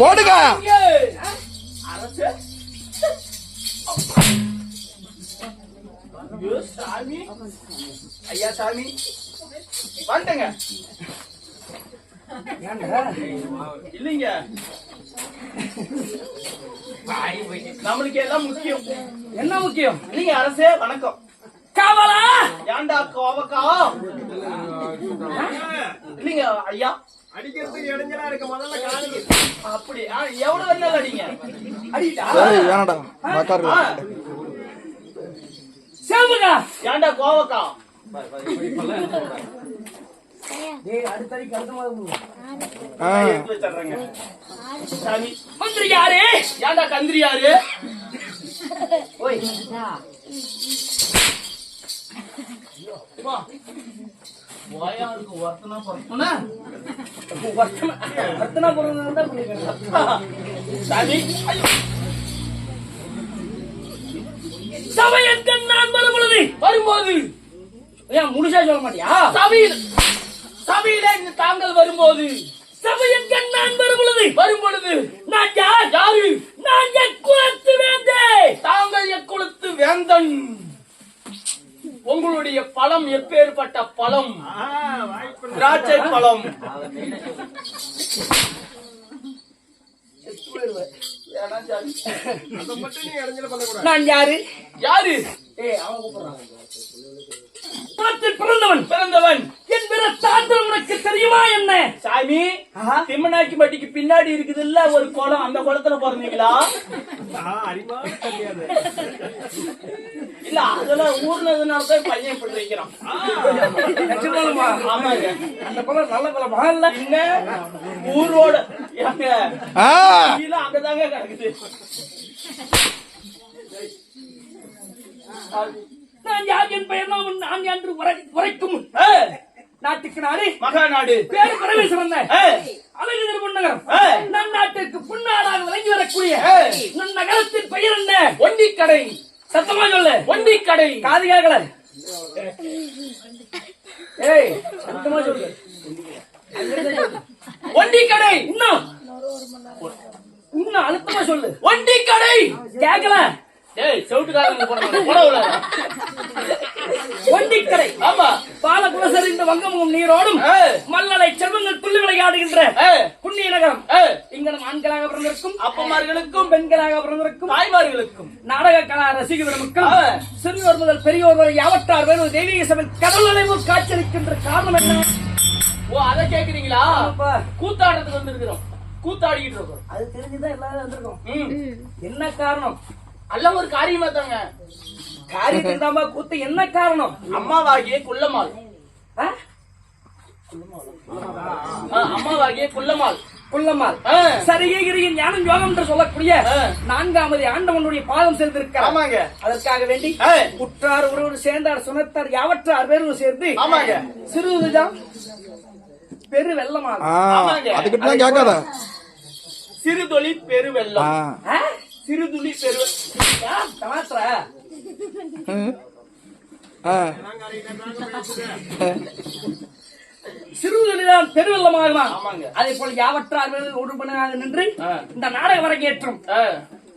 போடுங்க. ஐயோ, சாமி ஐயா சாமி வந்துட்டேங்க. இல்லைங்க. நம்மளுக்கு எல்லாம் முக்கியம். என்ன முக்கியம்? இல்லைங்க அரசே வணக்கம். காவலா? ஏன்டா கோவக்கா இல்லைங்க ஐயா. அடிக்கிறதுக்கு இடைஞ்சலா இருக்க முதல்ல காலைக்கு அப்படி. ஆ, எவ்வளவு வேணாலும் அடிங்க. ஏய் வேணாடா உக்காரு ஆ, சேமுகா ஏன்டா கோவக்கா டேய் அடுத்தடிக்கு அடுத்த மாதிரி ஆ. எடுத்து வச்சிடுறேங்க. சாமி. மந்திரி யாரு? ஏன்டா கந்திரியாரு ஓய். இருக்கு ஒருத்தனா பொறுப்புனா வர்த்தனா வர்த்தனா போறது தான் சாமி. நான் வரும்பொழுது. வரும்போது. ஏன் முழுசா சொல்ல மாட்டியா? சபையில் சபையில தாங்கள் வரும்போது. சபையற்கு நான் வரும்பொழுது. வரும்பொழுது. நான் யார்? யாரு? நான் என் குலத்து வேந்தே. தாங்கள் எக்குளத்து வேந்தன். உங்களுடைய பழம் எப்பேற்பட்ட பழம்? திராட்சை பழம். நான் யாரு? யாரு? பிறந்தவன். பிறந்தவன். என் பிற சான்றம் உனக்கு தெரியுமா என்ன? சாமி ஆஹா. திம்மநாய்க்கு பட்டிக்கு பின்னாடி இருக்குது இல்ல ஒரு குளம். அந்த குளத்துல பிறந்தீங்களா? இல்ல அதெல்லாம் ஊர்னதுனால தான் பையன் இப்படி வைக்கிறான்? ஆமாங்க. அந்த நல்ல குலமா இல்ல என்ன ஊரோட ஏங்க. ஆ. கீழே அங்கதாங்க கிடக்குது. நான் யார் என் பெயர் நான் நான் என்று உரைக்கும். நாட்டுக்கு நாடு. மகாநாடு. பேரு பரவே சிறந்த ஏ, அழகு திருமணம் ஏய். நம் நாட்டுக்கு புன்னாடாக விளங்கி வரக்கூடிய. நம் நகரத்தின் பெயர் என்ன? ஒண்டிக்கடை சத்தமா சொல்லு. ஒண்டிக்கடை காது கேட்கல ஏய் சத்தமா சொல்லு. ஒண்டிக்கடை இன்னும். இன்னும் அழுத்தமா சொல்லு. ஒண்டிக்கடை கேட்கல ஏய் செவுட்டுக்காரங்க போட போடவுல வண்டிக்கடை ஆமா. பாலகுலசர் இந்த வங்கமுகம் நீரோடும். மல்லலை செல்வங்கள் துள்ளி விளையாடுகின்ற புண்ணிய நகரம். இங்க நம் ஆண்களாக பிறந்திருக்கும். அப்பமார்களுக்கும் பெண்களாக பிறந்திருக்கும். தாய்மார்களுக்கும். நாடக கலா ரசிகர்களுக்கும். சிறியோர் முதல் பெரியோர் வரை யாவற்றார் வேறு தெய்வீக சபை கடல் அலைவு காட்சியளிக்கின்ற காரணம் என்ன? ஓ அத கேக்குறீங்களா? ஆமாப்பா. கூத்தாடுறதுக்கு வந்திருக்கிறோம். கூத்தாடிக்கிட்டு இருக்கோம். அது தெரிஞ்சுதான் எல்லாரும் வந்திருக்கோம். என்ன காரணம்? எல்லாம் ஒரு காரியமா தாங்க. காரியத்துக்கு தாம்பா கூத்து? என்ன காரணம்? அம்மாவாகிய? ஆ, அம்மாவாகிய குள்ளமால். குள்ளம்மாள் ஆ, சரிகிரியின் ஞானம் யோகம் என்று சொல்லக்கூடிய ஆ. நான்காமது ஆண்டவனுடைய பாதம் சேர்ந்திருக்கிறார் ஆமாங்க. அதற்காக வேண்டி உற்றார் ஒருவர் சேர்ந்தார் சுனத்தார் யாவற்றார் பேரும் சேர்ந்து ஆமாங்க. சிறுதான் பெரு ஆமாங்க. அதுக்கிட்ட கேட்காத. சிறுதுளி பெருவெள்ளம்? சிறுதுளி பெரு யா, தமாசுற? ம். ஆ சிறுதுளிதான் பெருவெள்ளமாகுமா ஆமாங்க. அதே போல யாவற்றார் உறுப்பினராக நின்று ஆ. இந்த நாடக அரங்கேற்றம் ஆ,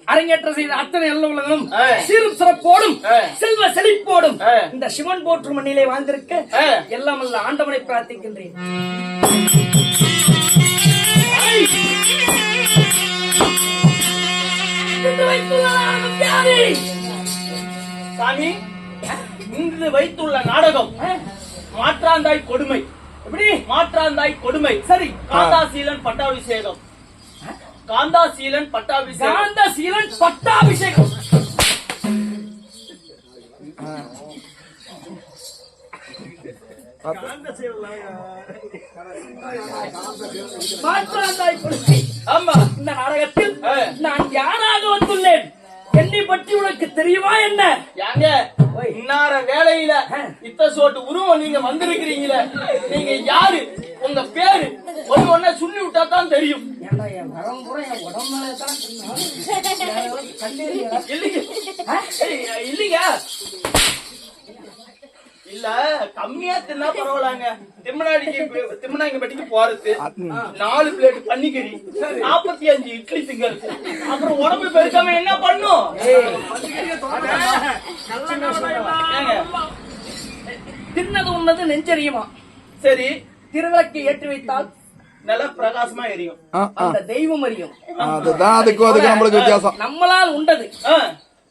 அரங்கேற்றம் செய்த அத்தனை நல்லவர்களும் ஆ. சீரும் சிறப்போடும். செல்வ செழிப்போடும். இந்த சிவன் போற்றும் மண்ணிலே வாழ்ந்திருக்க. எல்லாம் அல்ல ஆண்டவனை பிரார்த்திக்கின்றேன்? சாமி இன்று வைத்துள்ள நாடகம்? மாற்றாந்தாய் கொடுமை. எப்படி? மாற்றாந்தாய் கொடுமை. சரி. காந்தாசீலன் பட்டாபிஷேகம். காந்தாசீலன் பட்டாபிஷேகம். காந்த சீலன் பட்டாபிஷேகம். மாற்றாந்தாய் கொடுமை. ஆமா. இந்த நாடகத்தில். நான் யாராக வந்துள்ளேன்? என்னை பற்றி உனக்கு தெரியுமா என்ன? ஓய். இன்னார வேலையில. இத்த சோட்டு உருவம் நீங்க வந்திருக்கிறீங்களே. நீங்க யாரு? உங்க பேரு? ஒண்ணு ஒண்ணா சொல்லி விட்டா தான் தெரியும். ஏன்டா என் இல்ல கம்மியா தின்னா பரவாயில்லங்க. திம்மனாடிக்கு திம்மனாங்க பட்டிக்கு போறது. நாலு பிளேட் பன்னிக்கறி நாற்பத்தி அஞ்சு இட்லி திங்கிறது அப்புறம் உடம்பு பெருக்காம என்ன பண்ணும்? தின்னது உண்ணது நெஞ்சறியுமா? சரி. திருவிளக்கை ஏற்றி வைத்தால் நல்ல பிரகாசமா எரியும். அந்த தெய்வம் அறியும். அதுதான் அதுக்கும் அதுக்கும் நம்மளுக்கு வித்தியாசம். நம்மளால் உண்டது. ஆ,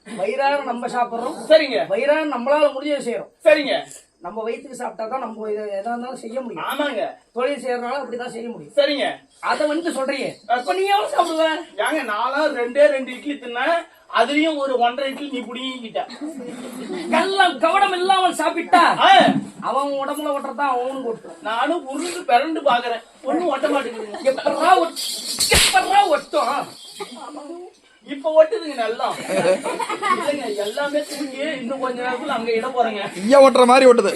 வயிறார நம்ம சாப்பிடுறோம். சரிங்க. வயிறார நம்மளால முடிஞ்சதை செய்யறோம். சரிங்க. நம்ம வயிற்றுக்கு சாப்பிட்டா தான் நம்ம எதா இருந்தாலும் செய்ய முடியும். ஆமாங்க. தொழில் செய்யறதுனால அப்படிதான் செய்ய முடியும். சரிங்க. அதை வந்து சொல்றியே அப்ப நீ எவ்வளவு சாப்பிடுவ? ஏங்க நானும் ரெண்டே ரெண்டு இட்லி தின்னேன். அதுலயும் ஒரு ஒன்றரை இட்லி நீ புடிங்கிட்ட கள்ளம் கவடம் இல்லாமல் சாப்பிட்டா அவன் உடம்புல ஒட்டுறதான் அவனும் ஒட்டும் நானும் உருண்டு பிறண்டு பாக்குறேன். ஒண்ணும் ஒட்ட மாட்டேங்குது எப்படா ஒட்டும்? இப்ப ஒட்டுதுங்க நல்லா. எல்லாமே தூக்கி இன்னும் கொஞ்ச நேரத்துல அங்க இட போறேங்க. ஈய ஓட்டுற மாதிரி ஓட்டுது.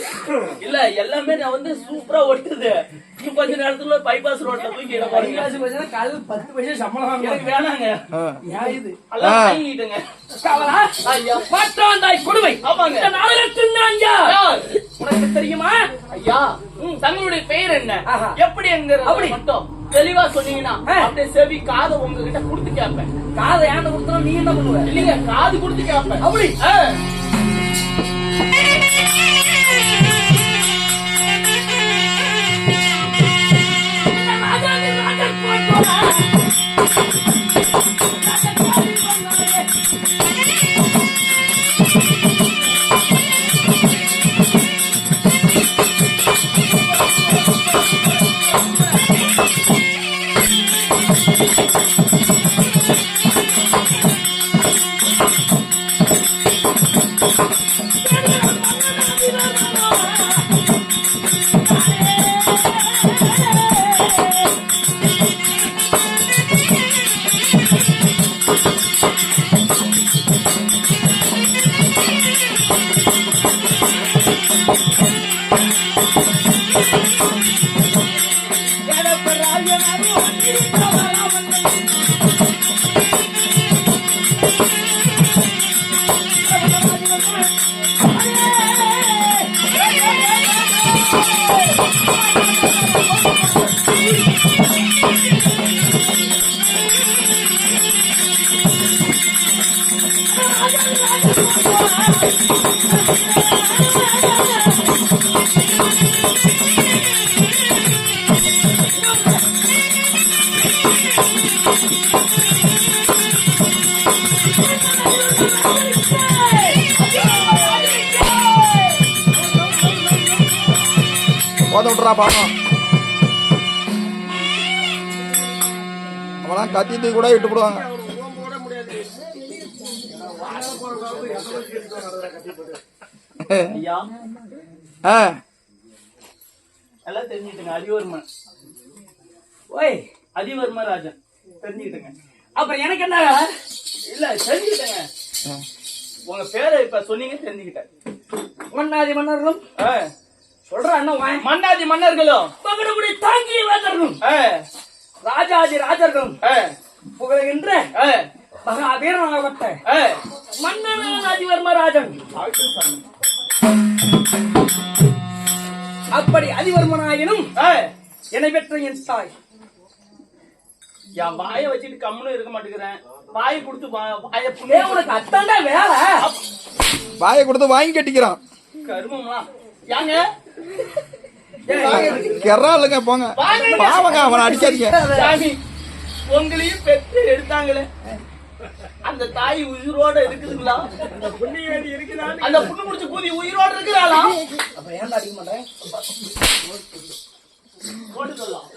இல்ல எல்லாமே நான் வந்து சூப்பரா ஒட்டுது இன்னும் கொஞ்ச நேரத்துல பைபாஸ் ரோட்ல தூக்கி இட போறீங்க. காலையில் பத்து பைசா சம்பளம் எனக்கு வேணாங்க. இது? எல்லாம். வாங்கிட்டுங்க ஐயா. மாற்றாந்தாய் கொடுமை. ஆமாங்க. உனக்கு தெரியுமா? ஐயா ம், தங்களுடைய பெயர் என்ன? ஆஹா. எப்படி எங்க அப்படி. மட்டும் தெளிவா சொன்னீங்கன்னா. அப்படியே செவி காதை உங்ககிட்ட கொடுத்து கேட்பேன். காதை ஏன்ட கொடுத்தா நீ என்ன பண்ணுவ? இல்லைங்க காது கொடுத்து கேட்பேன் அப்படி. போத விட்டுறா பாப்போம் அவெல்லாம் கத்திட்டு கூட விட்டு போடுவாங்க எல்லாம் தெரிஞ்சுட்டுங்க அதிவர்மன். ஓய் அதிவர்மன் ராஜன். தெரிஞ்சுக்கிட்டுங்க. அப்புறம் எனக்கு என்ன? இல்ல தெரிஞ்சுக்கிட்டேங்க. உங்க பேரை இப்ப சொன்னீங்க தெரிஞ்சுக்கிட்டேன். மன்னாதி மன்னர்களும்? சொல்ற அண்ணன் மன்னாதி மன்னர்களும். மகனுடைய தாங்கிய வேந்தர்களும் ராஜாதி ராஜர்களும். புகழ்கின்ற ஆ, மகாவீரனாகப்பட்ட ஆ. மன்னனான அதிவர்மராஜன் அப்படி அதிவர்மனாயினும் ஆ, என்னை பெற்ற என் தாய். என் வாயை வச்சுட்டு கம்முன்னு இருக்க மாட்டேங்கிறேன். வாயை கொடுத்து வாயை உனக்கு அத்தாண்டா வேலை? வாயை கொடுத்து வாங்கி கட்டிக்கிறான். கருமமா ஏங்க? கெறாளுங்க போங்க. பாவங்க அவனை அடிக்காதீங்க. சாமி உங்களையும் பெற்று எடுத்தாங்களே. அந்த தாய் உயிரோட இருக்குதுங்களா? அந்த புண்ணியவதி இருக்குதான்னு அந்த புண்ணு முடிச்ச கூதி உயிரோட இருக்கிறாளா அப்ப ஏன்டா அடிக்க மாட்டேன் போட்டு சொல்லலாம்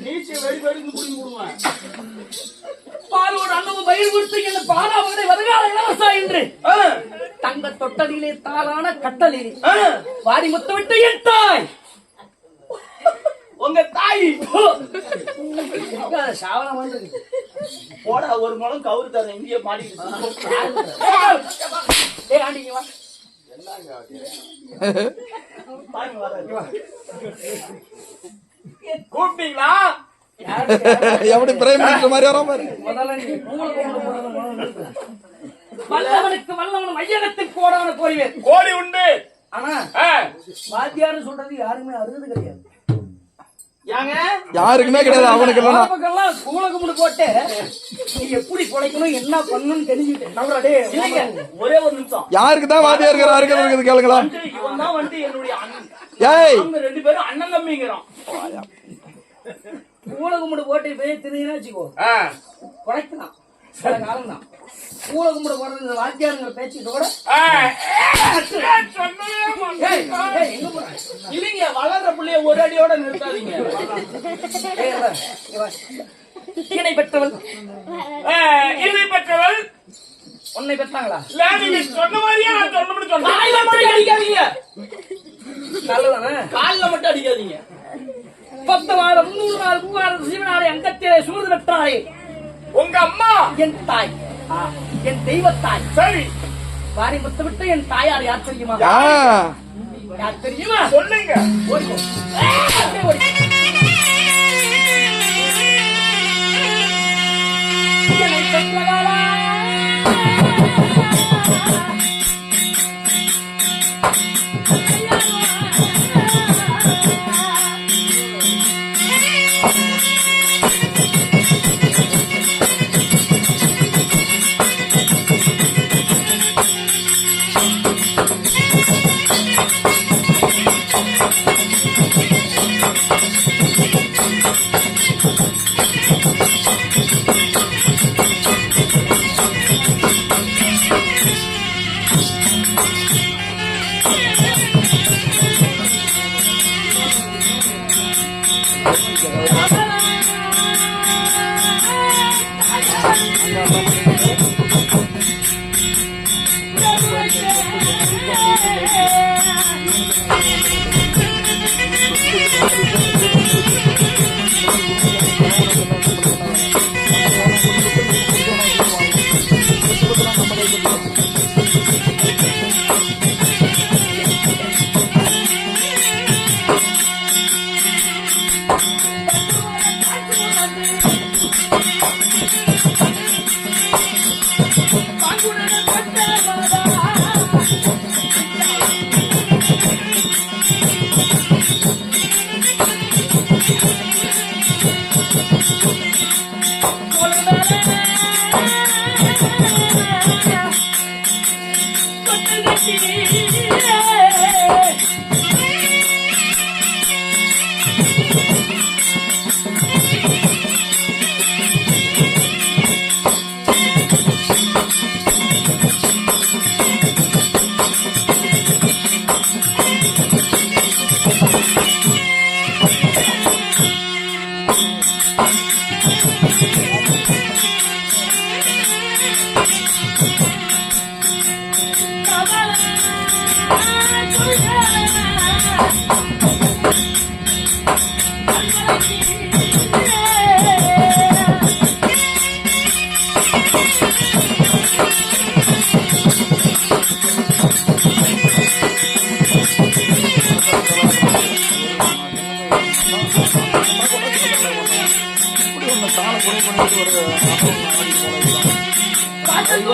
நீச்சை வெடி வெடிக்கு குடி விடுவேன் பாலோடு அண்ணவும் பயிர் கொடுத்து என்ன பாலாவதை வருகால இளவரசா என்று. ஆ, தங்க தொட்டலிலே தாளான கட்டலிலே ஆ, வாடி முத்த விட்டு என் தாய். உங்க தாய். சாவன வந்து போடா ஒரு முழம் கவுரு தரேன். இந்திய மாடிக்கிட்டு ஏ ஆண்டிங்க வா. பாருங்க வராரு. கூப்பிட்டீங்களா? எப்படி பிரைம் மினிஸ்டர் மாதிரி வராம பாரு. வல்லவனுக்கு வல்லவன் மையகத்துக்கு போடவன போய்வேன் கோழி உண்டு. ஆனா வாத்தியார்னு சொல்றது யாருமே அருகது கிடையாது. யாருக்குமே கிடையாது அவனுக்கு இல்லைன்னா பக்கம்லாம் கூல கும்பிடு போட்டு நீ எப்படி பிழைக்கணும் என்ன பண்ணணும்னு தெரிஞ்சுக்கிட்டேன் ஒரே ஒரு நிமிஷம். யாருக்கு தான் வாதியா இருக்கிற இருக்குது இருக்குது கேளுங்களா? வந்து இவன் தான் வந்து என்னுடைய அண்ணன். ரெண்டு பேரும் அண்ணன் தம்பிங்கிறோம். கூல கும்பிடு போட்டு போய் திரிஞ்சுனா வச்சுக்கோ. சில காலம் தான் கும்பிடு போடுறது இந்த வாத்தியாருங்கிற பேச்சு கூட? இல்லைங்க வளர்ற புள்ளைய ஒரு அடியோட நிறுத்தாதீங்க. இணை பெற்றவள். இதை பெற்றவள். உன்னை பெற்றாங்களா? இல்ல, நீங்க சொன்ன மாதிரியே நான் சொன்னபடி சொன்னேன். அடிக்காதீங்க. நல்லதானே? கால்ல மட்டும் அடிக்காதீங்க. பத்து வாரம் முன்னூறு நாள் மூவாயிரம் சிவனாரை அங்கத்திலே சூழ்ந்து பெற்றாரே. உங்க அம்மா என் தாய். என் தெய்வத்தாய். சரி. வாரி முத்து விட்டு என் தாயார் யார் தெரியுமா? யார் தெரியுமா? சொல்லுங்க. ஓடிக்கோ Yeah, yeah, yeah. காதல்